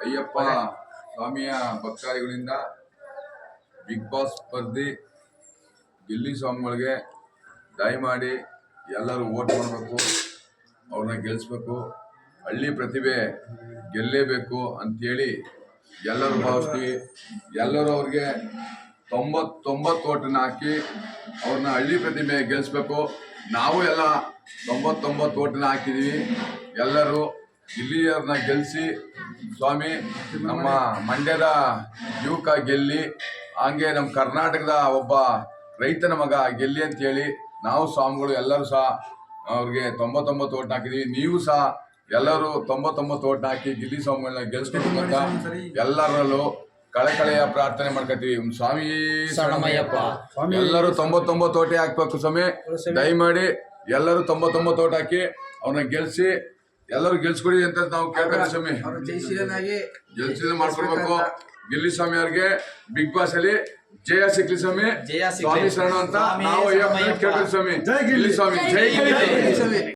ಅಯ್ಯಪ್ಪ ಸ್ವಾಮಿಯ ಭಕ್ತಾದಿಗಳಿಂದ big boss ಸ್ಪರ್ಧಿ ಗಿಲ್ಲಿ ಸ್ವಾಮಿಗಳಿಗೆ ದಯಮಾಡಿ ಎಲ್ಲರೂ ಓಟ್ ಮಾಡಬೇಕು ಅವ್ರನ್ನ ಗೆಲ್ಲಿಸ್ಬೇಕು ಹಳ್ಳಿ ಪ್ರತಿಭೆ ಗೆಲ್ಲೇಬೇಕು ಅಂತೇಳಿ ಎಲ್ಲರೂ ಭಾವಿಸ್ತೀವಿ. ಎಲ್ಲರೂ ಅವ್ರಿಗೆ ತೊಂಬತ್ತೊಂಬತ್ತು ಓಟನ್ನ ಹಾಕಿ ಅವ್ರನ್ನ ಹಳ್ಳಿ ಪ್ರತಿಭೆ ಗೆಲ್ಲಿಸ್ಬೇಕು ನಾವು ಎಲ್ಲ ತೊಂಬತ್ತೊಂಬತ್ತು ಓಟನ್ನ ಹಾಕಿದ್ದೀವಿ. ಎಲ್ಲರೂ ಗಿಲ್ಲಿಯವ್ರನ್ನ ಗೆಲ್ಲಿಸಿ ಸ್ವಾಮಿ ನಮ್ಮ ಮಂಡ್ಯದ ಯುವಕ ಗೆಲ್ಲಿ ಹಂಗೆ ನಮ್ಮ ಕರ್ನಾಟಕದ ಒಬ್ಬ ರೈತನ ಮಗ ಗೆಲ್ಲಿ ಅಂತೇಳಿ ನಾವು ಸ್ವಾಮಿಗಳು ಎಲ್ಲರೂ ಸಹ ಅವ್ರಿಗೆ ತೊಂಬತ್ತೊಂಬತ್ತು ಓಟ್ ಹಾಕಿದೀವಿ. ನೀವು ಸಹ ಎಲ್ಲರೂ ತೊಂಬತ್ತೊಂಬತ್ತು ಓಟ್ ಹಾಕಿ ಗಿಲ್ಲಿ ಸ್ವಾಮಿಗಳನ್ನ ಗೆಲ್ಲಿಸ್ಕೊಂಡು ಅಂತ ಎಲ್ಲರಲ್ಲೂ ಕಳಕಳೆಯ ಪ್ರಾರ್ಥನೆ ಮಾಡ್ಕೊತೀವಿ. ಸ್ವಾಮಿ ಶರಣಮಯ್ಯಪ್ಪ. ಎಲ್ಲರೂ ತೊಂಬತ್ತೊಂಬತ್ತು ಓಟೆ ಹಾಕ್ಬೇಕು ಸ್ವಾಮಿ. ದಯಮಾಡಿ ಎಲ್ಲರೂ ತೊಂಬತ್ತೊಂಬತ್ತು ಓಟ್ ಹಾಕಿ ಅವ್ರನ್ನ ಗೆಲ್ಸಿ ಎಲ್ಲರೂ ಗೆಲ್ಸ್ಕೊಡಿ ಅಂತ ನಾವು ಕೇಳ್ತಾರೆ ಸ್ವಾಮಿ. ಅವರು ಜಯಶೀಲನಾಗಿ ಮಾಡ್ಕೊಡ್ಬೇಕು. ಗಿಲ್ಲಿ ಸ್ವಾಮಿ ಅವ್ರಿಗೆ ಬಿಗ್ ಬಾಸ್ ಅಲ್ಲಿ ಜಯ ಸಿಕ್ಲಿ ಸ್ವಾಮಿ. ಜಯ ಸ್ವಾಮಿ ಶರಣ ಅಂತ ನಾವು. ಕೇಳ್ತೀವಿ ಸ್ವಾಮಿ. ಗಿಲ್ಲಿ. ಸ್ವಾಮಿ. ಜೈ ಗಿಲ್ಲಿ. ಸ್ವಾಮಿ